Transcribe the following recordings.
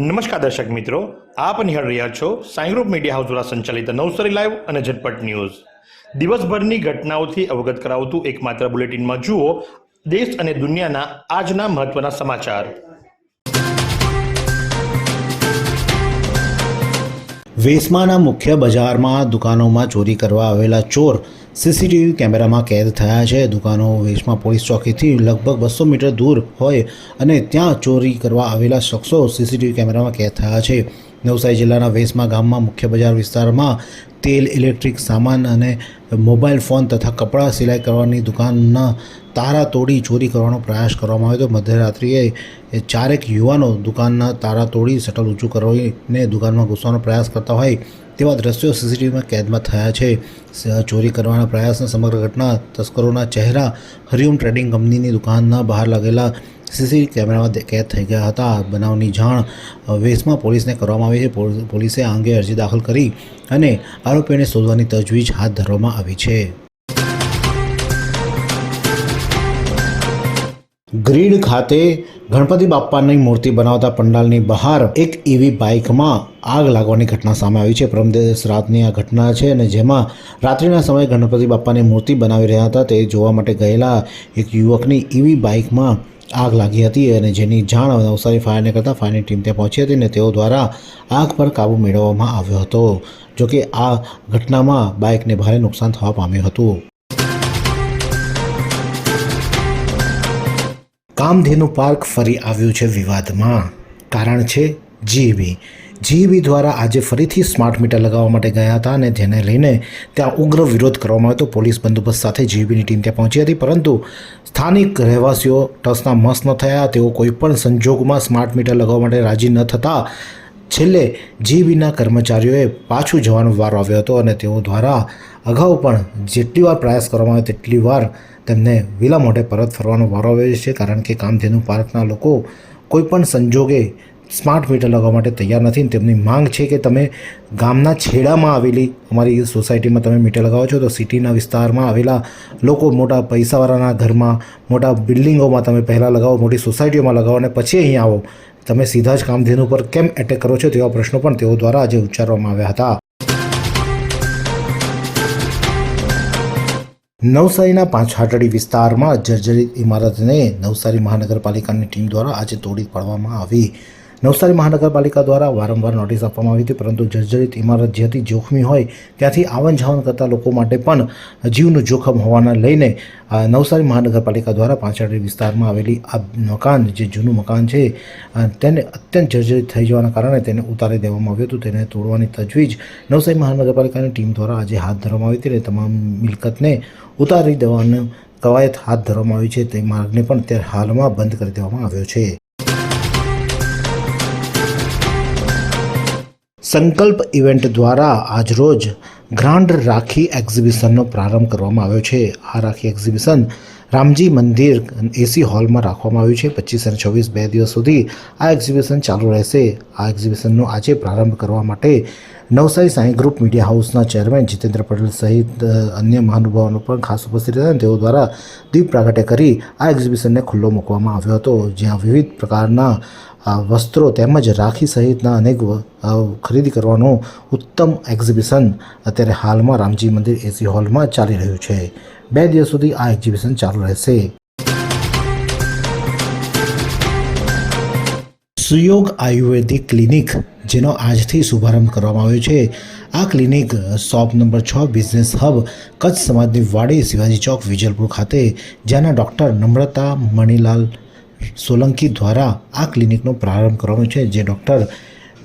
નમસ્કાર દર્શક મિત્રો, આપ નિહાળ રહ્યા છો સાઈ ગ્રુપ મીડિયા હાઉસ દ્વારા સંચાલિત નવસારી લાઈવ અને ઝટપટ ન્યૂઝ. દિવસભરની ઘટનાઓથી અવગત કરાવતું એકમાત્ર બુલેટિનમાં જુઓ દેશ અને દુનિયાના આજના મહત્વના સમાચાર. વેસમાના મુખ્ય બજારમાં દુકાનોમાં ચોરી કરવા આવેલા ચોર સીસીટીવી કેમેરામાં કેદ થયા છે. દુકાનો, વેચમાં પોલીસ ચોકીથી લગભગ બસો મીટર દૂર હોય અને ત્યાં ચોરી કરવા આવેલા શખ્સો સીસીટીવી કેમેરામાં કેદ થયા છે. નવસારી જિલ્લાના વેસમા ગામમાં મુખ્ય બજાર વિસ્તારમાં તેલ, ઇલેક્ટ્રિક સામાન અને મોબાઈલ ફોન તથા કપડાં સિલાઈ કરવાની દુકાનના તારા તોડી ચોરી કરવાનો પ્રયાસ કરવામાં આવ્યો હતો. મધ્યરાત્રિએ ચારેક યુવાનો દુકાનના તારા તોડી શટલ ઊંચું કરીને દુકાનમાં ઘૂસવાનો પ્રયાસ કરતા હોય તેવા દ્રશ્યો સીસીટીવીમાં કેદમાં થયા છે. ચોરી કરવાના પ્રયાસના સમગ્ર ઘટના તસ્કરોના ચહેરા હરિઓમ ટ્રેડિંગ કંપનીની દુકાનના બહાર લાગેલા સીસીટીવી કેમેરામાં કેદ થઈ ગયા હતા. બનાવની જાણ વેસમાં પોલીસને કરવામાં આવી છે. પોલીસે આ અંગે અરજી દાખલ કરી અને આરોપીઓને શોધવાની તજવીજ હાથ ધરવામાં આવી છે. ગ્રીડ ખાતે ગણપતિ બાપ્પાની મૂર્તિ બનાવતા પંડાલની બહાર એક ઈવી બાઇકમાં આગ લાગવાની ઘટના સામે આવી છે. પરમદેશ રાતની આ ઘટના છે અને જેમાં રાત્રિના સમયે ગણપતિ બાપ્પાની મૂર્તિ બનાવી રહ્યા હતા તે જોવા માટે ગયેલા એક યુવકની ઈવી બાઇકમાં આગ લાગી હતી અને જેની જાણ નવસારી ફાયરને કરતાં ફાયરની ટીમ ત્યાં પહોંચી હતી અને તેઓ દ્વારા આગ પર કાબૂ મેળવવામાં આવ્યો હતો. જોકે આ ઘટનામાં બાઇકને ભારે નુકસાન થવા પામ્યું હતું. કામધેનુ પાર્ક ફરી આવ્યું છે વિવાદમાં. કારણ છે જીઈબી જીઈબી દ્વારા આજે ફરીથી સ્માર્ટ મીટર લગાવવા માટે ગયા હતા અને જેને લઈને ત્યાં ઉગ્ર વિરોધ કરવામાં આવ્યો હતો. પોલીસ બંદોબસ્ત સાથે જીઈબીની ટીમ ત્યાં પહોંચી હતી, પરંતુ સ્થાનિક રહેવાસીઓ ટસના મસ ન થયા. તેઓ કોઈપણ સંજોગમાં સ્માર્ટ મીટર લગાવવા માટે રાજી ન થતા છેલ્લે જીબીના કર્મચારીઓએ પાછું જવાનો વારો આવ્યો હતો અને તેઓ દ્વારા અગાઉ પણ જેટલી વાર પ્રયાસ કરવામાં આવ્યો તેટલી વાર તેમને વિલા મોઢે પરત ફરવાનો વારો આવ્યો છે. કારણ કે કામધેનુ પાર્કના લોકો કોઈપણ સંજોગે સ્માર્ટ મીટર લગાવવા માટે તૈયાર નથી તેમની માંગ છે કે તમે ગામના છેડામાં આવેલી અમારી સોસાયટીમાં તમે મીટર લગાવો છો તો સિટીના વિસ્તારમાં આવેલા લોકો મોટા પૈસાવાળાના ઘરમાં, મોટા બિલ્ડિંગોમાં તમે પહેલાં લગાવો, મોટી સોસાયટીઓમાં લગાવો અને પછી અહીં આવો. તમે સીધા જ કામધેનુ પર કેમ એટેક કરો છો તેવા પ્રશ્નો પણ તેઓ દ્વારા આજે ઉચ્ચારવામાં આવ્યા હતા. નવસારીના પાંચ હાટડી વિસ્તારમાં જર્જરિત ઇમારતને નવસારી મહાનગરપાલિકાની ટીમ દ્વારા આજે તોડી પાડવામાં આવી. નવસારી મહાનગરપાલિકા દ્વારા વારંવાર નોટિસ આપવામાં આવી હતી, પરંતુ જર્જરિત ઇમારત જ્યાંથી જોખમી હોય ત્યાંથી આવન જાવન કરતા લોકો માટે પણ જીવનું જોખમ હોવાના લઈને નવસારી મહાનગરપાલિકા દ્વારા પાંચાળી વિસ્તારમાં આવેલી આ મકાન, જે જૂનું મકાન છે તેને અત્યંત જર્જરિત થઈ જવાના કારણે તેને ઉતારી દેવામાં આવ્યું હતું. તેને તોડવાની તજવીજ નવસારી મહાનગરપાલિકાની ટીમ દ્વારા આજે હાથ ધરવામાં આવી હતી અને તમામ મિલકતને ઉતારી દેવાનું કવાયત હાથ ધરવામાં આવી છે. તે માર્ગને પણ અત્યારે હાલમાં બંધ કરી દેવામાં આવ્યો છે. સંકલ્પ ઇવેન્ટ દ્વારા આજરોજ ગ્રાન્ડ રાખી એક્ઝિબિશનનો પ્રારંભ કરવામાં આવ્યો છે. આ રાખી એક્ઝિબિશન રામજી મંદિર એસી હોલમાં રાખવામાં આવ્યું છે. પચીસ અને છવ્વીસ બે દિવસ સુધી આ એક્ઝિબિશન ચાલુ રહેશે. આ એક્ઝિબિશનનો આજે પ્રારંભ કરવા માટે નવસારી સાંઈ ગ્રુપ મીડિયા હાઉસના ચેરમેન જીતેન્દ્ર પટેલ સહિત અન્ય મહાનુભાવોનો પણ ખાસ ઉપસ્થિત હતા તેઓ દ્વારા દીપ પ્રાગટ્ય કરી આ એક્ઝિબિશનને ખુલ્લો મૂકવામાં આવ્યો હતો, જ્યાં વિવિધ પ્રકારના વસ્ત્રો તેમજ રાખી સહિતના અનેક ખરીદી કરવાનું ઉત્તમ એક્ઝિબિશન અત્યારે હાલમાં રામજી મંદિર એસી હોલમાં ચાલી રહ્યું છે. બે દિવસ સુધી આ એક્ઝિબિશન ચાલુ રહેશે. સુયોગ આયુર્વેદિક ક્લિનિક, જેનો આજથી શુભારંભ કરવામાં આવ્યો છે. આ ક્લિનિક શોપ નંબર છ, બિઝનેસ હબ, કચ્છ સમાજની વાડી, શિવાજી ચોક, વિજલપુર ખાતે, જ્યાંના ડૉક્ટર નમ્રતા મણિલાલ સોલંકી દ્વારા આ ક્લિનિકનો પ્રારંભ કરવાનો છે, જે ડૉક્ટર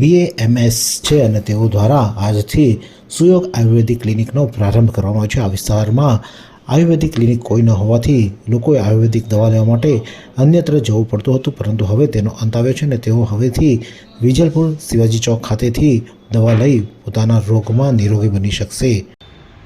બીએએમએસ છે અને તેઓ દ્વારા આજથી સુયોગ આયુર્વેદિક ક્લિનિકનો પ્રારંભ કરવામાં આવ્યો છે. આ વિસ્તારમાં આયુર્વેદિક ક્લિનિક કોઈ ન હોવાથી લોકોએ આયુર્વેદિક દવા લેવા માટે અન્યત્ર જવું પડતું હતું, પરંતુ હવે તેનો અંત આવ્યો છે અને તેઓ હવેથી વિજલપુર શિવાજી ચોક ખાતેથી દવા લઈ પોતાના રોગમાં નિરોગી બની શકશે.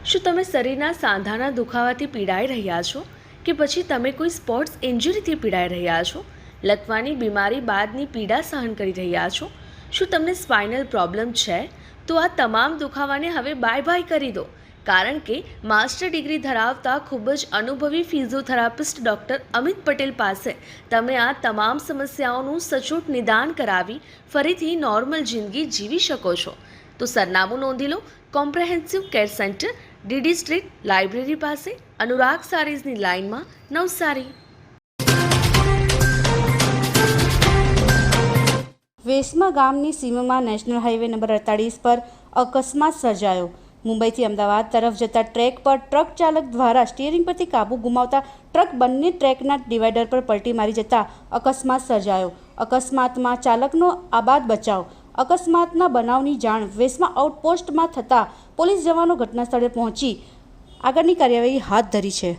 શું તમે શરીરના સાંધાના દુખાવાથી પીડાઈ રહ્યા છો? કે પછી તમે કોઈ સ્પોર્ટ્સ ઇન્જરીથી પીડાઈ રહ્યા છો? લકવાની બીમારી બાદની પીડા સહન કરી રહ્યા છો? શું તમને સ્પાઇનલ પ્રોબ્લેમ છે? તો આ તમામ દુખાવાને હવે બાય બાય કરી દો. કારણ કે માસ્ટર ડિગ્રી ધરાવતા ખૂબ જ અનુભવી ફિઝિયોથેરાપિસ્ટ ડૉક્ટર અમિત પટેલ પાસે તમે આ તમામ સમસ્યાઓનું સચોટ નિદાન કરાવી ફરીથી નોર્મલ જિંદગી જીવી શકો છો. તો સરનામું નોંધી લો, comprehensive care centre, DD street, library પાસે, અનુરાગ સારીઝની લાઇનમાં, નવસારી. વેસમા ગામની સીમમાં નેશનલ હાઈવે નંબર અડતાળીસ પર અકસ્માત સર્જાયો. મુંબઈથી અમદાવાદ તરફ જતા ટ્રેક પર ટ્રક ચાલક દ્વારા સ્ટીયરિંગ પરથી કાબુ ગુમાવતા ટ્રક બંને ટ્રેકના ડિવાઈડર પર પલટી મારી જતા અકસ્માત સર્જાયો. અકસ્માતમાં ચાલકનો આબાદ બચાવ. અકસ્માતના બનાવની જાણ વેસમા આઉટપોસ્ટમાં થતાં પોલીસ જવાનો ઘટના સ્થળે પહોંચી. આગળની કાર્યવાહી હાથ ધરી છે.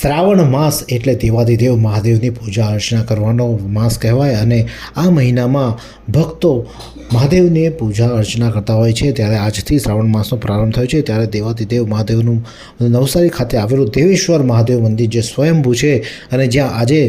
શ્રાવણ માસ એટલે દેવાધિદેવ મહાદેવની પૂજા અર્ચના કરવાનો માસ કહેવાય અને આ મહિનામાં ભક્તો મહાદેવને પૂજા અર્ચના કરતા હોય છે. ત્યારે આજથી શ્રાવણ માસનો પ્રારંભ થયો છે. ત્યારે દેવાધિદેવ મહાદેવનું નવસારી ખાતે આવેલું દેવેશ્વર મહાદેવ મંદિર જે સ્વયંભૂ છે અને જ્યાં આજે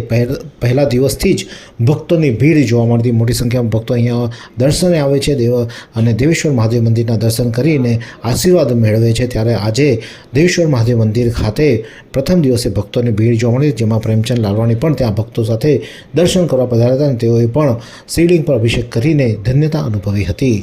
પહેલ દિવસથી જ ભક્તોની ભીડ જોવા મળતી. મોટી સંખ્યામાં ભક્તો અહીંયા દર્શને આવે છે. દેવ અને દેવેશ્વર મહાદેવ મંદિરના દર્શન કરીને આશીર્વાદ મેળવે છે. ત્યારે આજે દેવેશ્વર મહાદેવ મંદિર ખાતે પ્રથમ દિવસે ભક્તોની ભીડ જોવા મળી જેમાં પ્રેમચંદ લાલવાણી પણ ત્યાં ભક્તો સાથે દર્શન કરવા પધાર્યા હતા અને તેઓએ પણ શિવલિંગ પર અભિષેક કરીને ધન્યતા અનુભવી હતી.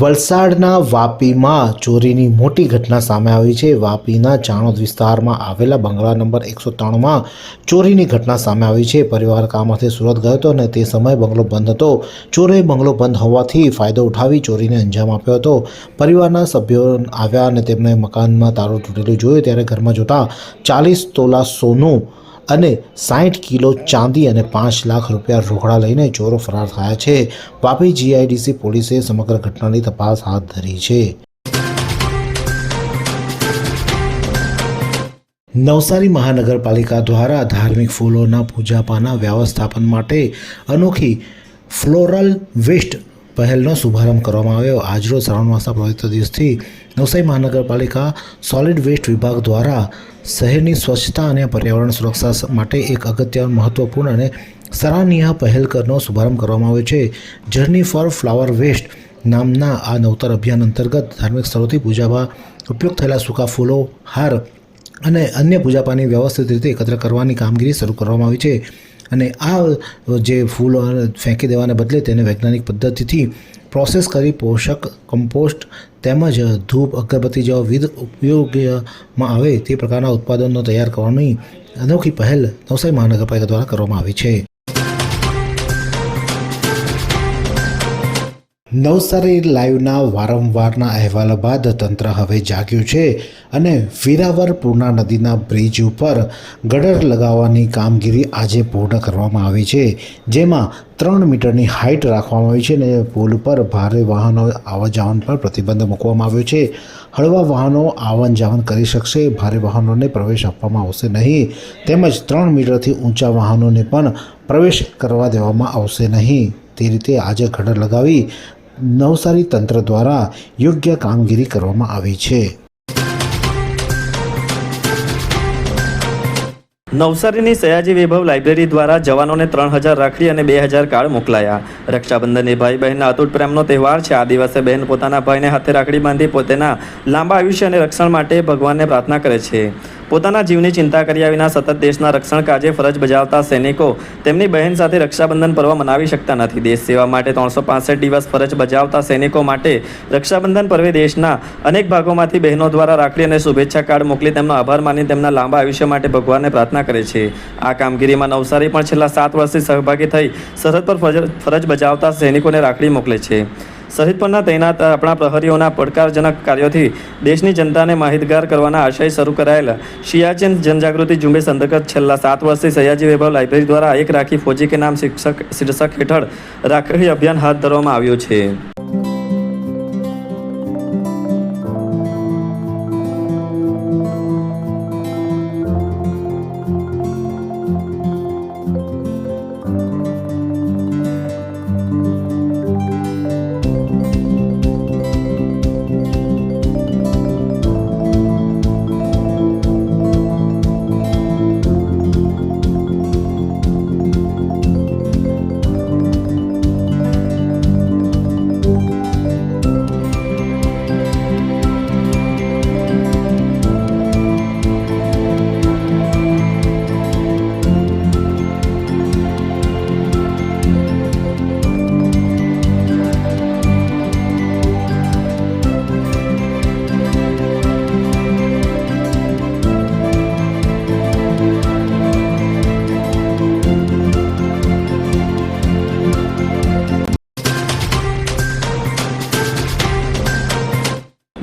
વલસાડના વાપીમાં ચોરીની મોટી ઘટના સામે આવી છે. વાપીના ચાણોદ વિસ્તારમાં આવેલા બંગલા નંબર એકસો ત્રણમાં ચોરીની ઘટના સામે આવી છે. પરિવાર કામમાંથી સુરત ગયો હતો અને તે સમયે બંગલો બંધ હતો. ચોરે બંગલો બંધ હોવાથી ફાયદો ઉઠાવી ચોરીને અંજામ આપ્યો હતો. પરિવારના સભ્યો આવ્યા અને તેમને મકાનમાં તારો તૂટેલું જોયું. ત્યારે ઘરમાં જોતા ચાલીસ તોલા સોનું અને સાઠ કિલો ચાંદી અને પાંચ લાખ રૂપિયા રોકડા લઈને ચોરો ફરાર થયા છે. વાપી જીઆઈડીસી પોલીસે સમગ્ર ઘટનાની તપાસ હાથ ધરી છે. નવસારી મહાનગરપાલિકા દ્વારા ધાર્મિક ફૂલોના પૂજાપાના વ્યવસ્થાપન માટે અનોખી ફ્લોરલ વેસ્ટ પહેલનો શુભારંભ કરવામાં આવ્યો. આજરોજ શ્રાવણ માસના પવિત્ર દિવસથી નવસારી મહાનગરપાલિકા સોલિડ વેસ્ટ વિભાગ દ્વારા શહેરની સ્વચ્છતા અને પર્યાવરણ સુરક્ષા માટે એક અગત્ય મહત્વપૂર્ણ અને સરાહનીય પહેલ કરનો શુભારંભ કરવામાં આવ્યો છે. જર્ની ફોર ફ્લાવર વેસ્ટ નામના આ નવતર અભિયાન અંતર્ગત ધાર્મિક સ્થળોથી પૂજામાં ઉપયોગ થયેલા સૂકા ફૂલો, હાર અને અન્ય પૂજાપાની વ્યવસ્થિત રીતે એકત્ર કરવાની કામગીરી શરૂ કરવામાં આવી છે. અને આ જે ફૂલ ફેંકી દેવાને બદલે તેને વૈજ્ઞાનિક પદ્ધતિથી પ્રોસેસ કરી પોષક કમ્પોસ્ટ તેમજ ધૂપ, અગરબત્તી જેવા વિવિધ ઉપયોગમાં આવે તે પ્રકારના ઉત્પાદનો તૈયાર કરવાની અનોખી પહેલ નવસારી મહાનગરપાલિકા દ્વારા કરવામાં આવી છે. નવસારી લાઈવના વારંવારના અહેવાલ બાદ તંત્ર હવે જાગ્યું છે અને વીરાવર પૂર્ણા નદીના બ્રિજ ઉપર ગડર લગાવવાની કામગીરી આજે પૂર્ણ કરવામાં આવી છે, જેમાં ત્રણ મીટરની હાઇટ રાખવામાં આવી છે અને પુલ પર ભારે વાહનો આવન જાવન પર પ્રતિબંધ મૂકવામાં આવ્યો છે. હળવા વાહનો આવન જાવન કરી શકશે, ભારે વાહનોને પ્રવેશ આપવામાં આવશે નહીં, તેમજ ત્રણ મીટરથી ઊંચા વાહનોને પણ પ્રવેશ કરવા દેવામાં આવશે નહીં. તે રીતે આજે ગડર લગાવી નવસારી તંત્ર દ્વારા યોગ્ય કામગીરી કરવામાં આવી છે. નવસારીની સયાજી વૈભવ લાઇબ્રેરી દ્વારા જવાનોને ત્રણ હજાર રાખડી અને બે હજાર કાર્ડ મોકલાયા. રક્ષાબંધન એ ભાઈ બહેનના અતૂટ પ્રેમનો તહેવાર છે. આ દિવસે બહેન પોતાના ભાઈને હાથે રાખડી બાંધી પોતાના લાંબા આયુષ્ય અને રક્ષણ માટે ભગવાનને પ્રાર્થના કરે છે. પોતાના જીવની ચિંતા કર્યા વિના સતત દેશના રક્ષણ કાજે ફરજ બજાવતા સૈનિકો તેમની બહેન સાથે રક્ષાબંધન પર્વ મનાવી શકતા નથી. દેશ સેવા માટે ત્રણસો દિવસ ફરજ બજાવતા સૈનિકો માટે રક્ષાબંધન પર્વે દેશના અનેક ભાગોમાંથી બહેનો દ્વારા રાખડી અને શુભેચ્છા કાર્ડ મોકલી તેમનો આભાર માની તેમના લાંબા આયુષ્ય માટે ભગવાનને પ્રાર્થના કરે છે. આ કામગીરીમાં નવસારી પણ છેલ્લા સાત વર્ષથી સહભાગી થઈ સરહદ પર ફરજ બજાવતા સૈનિકોને રાખડી મોકલે છે. સરહદ પરના તૈનાત આપણા પ્રહરીઓના પડકારજનક કાર્યોથી દેશની જનતાને માહિતગાર કરવાના આશય શરૂ કરાયેલા. શિયાચેન જનજાગૃતિ ઝુંબેશ અંતર્ગત છેલ્લા સાત વર્ષથી સયાજી વૈભવ લાઇબ્રેરી દ્વારા એક રાખી ફોજી કે નામ શિક્ષક શીર્ષક હેઠળ રાખડી અભિયાન હાથ ધરવામાં આવ્યું છે.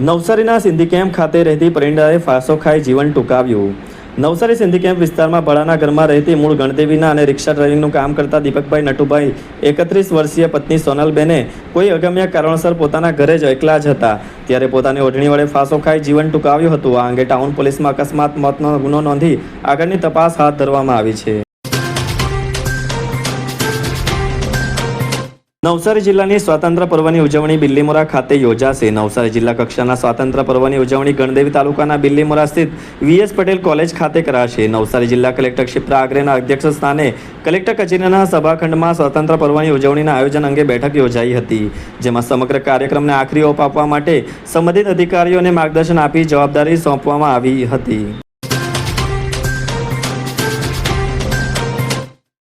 નવસારીના સિંધી કેમ્પ ખાતે રહેતી પરિંડાએ ફાંસો ખાઈ જીવન ટૂંકાવ્યું. નવસારી સિંધી કેમ્પ વિસ્તારમાં ભાડાના ઘરમાં રહેતી મૂળ ગણદેવીના અને રિક્ષા ડ્રાઇવિંગનું કામ કરતા દીપકભાઈ નટુભાઈ, એકત્રીસ વર્ષીય પત્ની સોનલબેને કોઈ અગમ્ય કારણસર પોતાના ઘરે જ એકલા જ હતા. ત્યારે પોતાની ઓઢણી વડે ફાંસો ખાઈ જીવન ટૂંકાવ્યું હતું. આ અંગે ટાઉન પોલીસમાં અકસ્માત, મોતનો ગુનો નોંધી આગળની તપાસ હાથ ધરવામાં આવી છે. નવસારી જિલ્લાની સ્વાતંત્ર્ય પર્વની ઉજવણી બિલ્લીમોરા ખાતે યોજાશે. નવસારી જિલ્લા કક્ષાના સ્વાતંત્ર્ય પર્વની ઉજવણી ગણદેવી તાલુકાના બિલ્લીમોરા સ્થિત વીએસ પટેલ કોલેજ ખાતે કરાશે. નવસારી જિલ્લા કલેક્ટર ક્ષિપ્રા આગ્રેના અધ્યક્ષ સ્થાને કલેક્ટર કચેરીના સભાખંડમાં સ્વાતંત્ર્ય પર્વની ઉજવણીના આયોજન અંગે બેઠક યોજાઈ હતી, જેમાં સમગ્ર કાર્યક્રમને આખરી ઓપ આપવા માટે સંબંધિત અધિકારીઓને માર્ગદર્શન આપી જવાબદારી સોંપવામાં આવી હતી.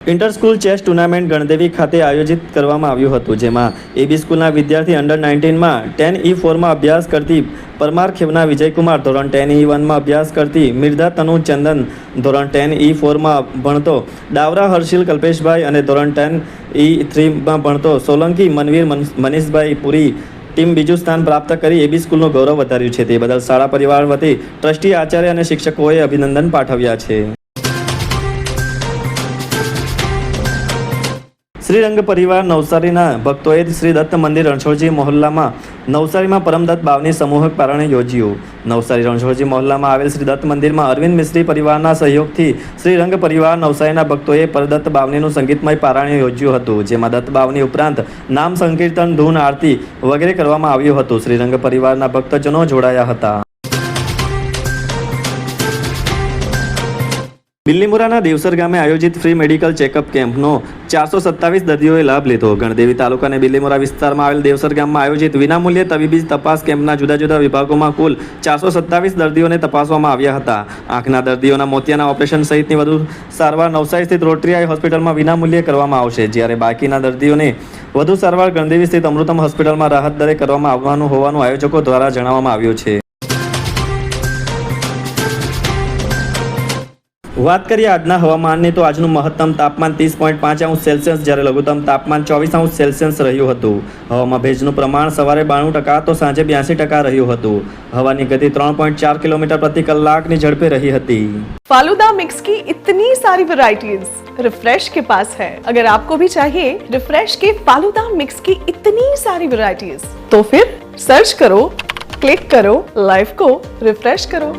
Inter school chess tournament Gandevi ખાતે આયોજિત કરવામાં આવ્યું હતું, જેમાં એબી સ્કૂલના વિદ્યાર્થી અંડર નાઇન્ટીનમાં ટેન ઈ ફોરમાં અભ્યાસ કરતી પરમાર ખેવના વિજયકુમાર, ધોરણ ટેન ઈ વનમાં અભ્યાસ કરતી મિર્ધા તનુ ચંદન, ધોરણ ટેન ઈ ફોરમાં ભણતો ડાવરા હર્ષિલ કલ્પેશભાઈ અને ધોરણ ટેન ઈ થ્રીમાં ભણતો સોલંકી મનવીર મનીષભાઈ પુરી ટીમ બીજું સ્થાન પ્રાપ્ત કરી એબી સ્કૂલનું ગૌરવ વધાર્યું છે. તે બદલ શાળા પરિવાર વતી ટ્રસ્ટી આચાર્ય અને શિક્ષકોએ અભિનંદન પાઠવ્યા છે. શ્રીરંગ પરિવાર નવસારીના ભક્તોએ શ્રી દત્ત મંદિર રણછોડજી મહોલ્લામાં નવસારીમાં પરમદત્ત બાવની સમૂહક પારણે યોજ્યું. નવસારી રણછોડજી મહોલ્લામાં આવેલ શ્રી દત્ત મંદિરમાં અરવિંદ મિસ્ત્રી પરિવારના સહયોગથી શ્રીરંગ પરિવાર નવસારીના ભક્તોએ પરદત્ત બાવનીનું સંગીતમય પારાયણ યોજ્યું હતું, જેમાં દત્ત બાવની ઉપરાંત નામ સંકીર્તન, ધૂન, આરતી વગેરે કરવામાં આવ્યું હતું. શ્રીરંગ પરિવારના ભક્તજનો જોડાયા હતા. બિલ્લીમુરાના દેવસર ગામે આયોજિત ફ્રી મેડિકલ ચેકઅપ કેમ્પનો ચારસો સત્તાવીસ દર્દીઓએ લાભ લીધો. ગણદેવી તાલુકાના બિલ્લીમુરા વિસ્તારમાં આવેલ દેવસર ગામમાં આયોજિત વિનામૂલ્યે તબીબી તપાસ કેમ્પના જુદા જુદા વિભાગોમાં કુલ ચારસો સત્તાવીસ દર્દીઓને તપાસવામાં આવ્યા હતા. આંખના દર્દીઓના મોતિયાના ઓપરેશન સહિતની વધુ સારવાર નવસારી સ્થિત રોટરી આઈ હોસ્પિટલમાં વિનામૂલ્યે કરવામાં આવશે. જ્યારે બાકીના દર્દીઓને વધુ સારવાર ગણદેવી સ્થિત અમૃતમ હોસ્પિટલમાં રાહત દરે કરવામાં આવવાનું હોવાનું આયોજકો દ્વારા જણાવવામાં આવ્યું છે. વાત કરીએ આજના હવામાનની તો આજનું મહત્તમ તાપમાન ત્રીસ પોઈન્ટ પાંચ અંશ સેલ્સિયસ જ્યારે લઘુત્તમ તાપમાન ચોવીસ અંશ સેલ્સિયસ રહ્યું હતું હવામાં ભેજનું પ્રમાણ સવારે બાણું ટકા તો સાંજે બ્યાસી ટકા રહ્યું હતું હવાની ગતિ ત્રણ પોઈન્ટ ચાર કિલોમીટર પ્રતિ કલાકની ઝડપે રહી હતી फालूदा मिक्स की इतनी सारी वैरायटीज रिफ्रेश के पास है अगर आपको भी चाहिए रिफ्रेश के फालूदा मिक्स की इतनी सारी वैरायटीज तो फिर सर्च करो क्लिक करो लाइफ को रिफ्रेश करो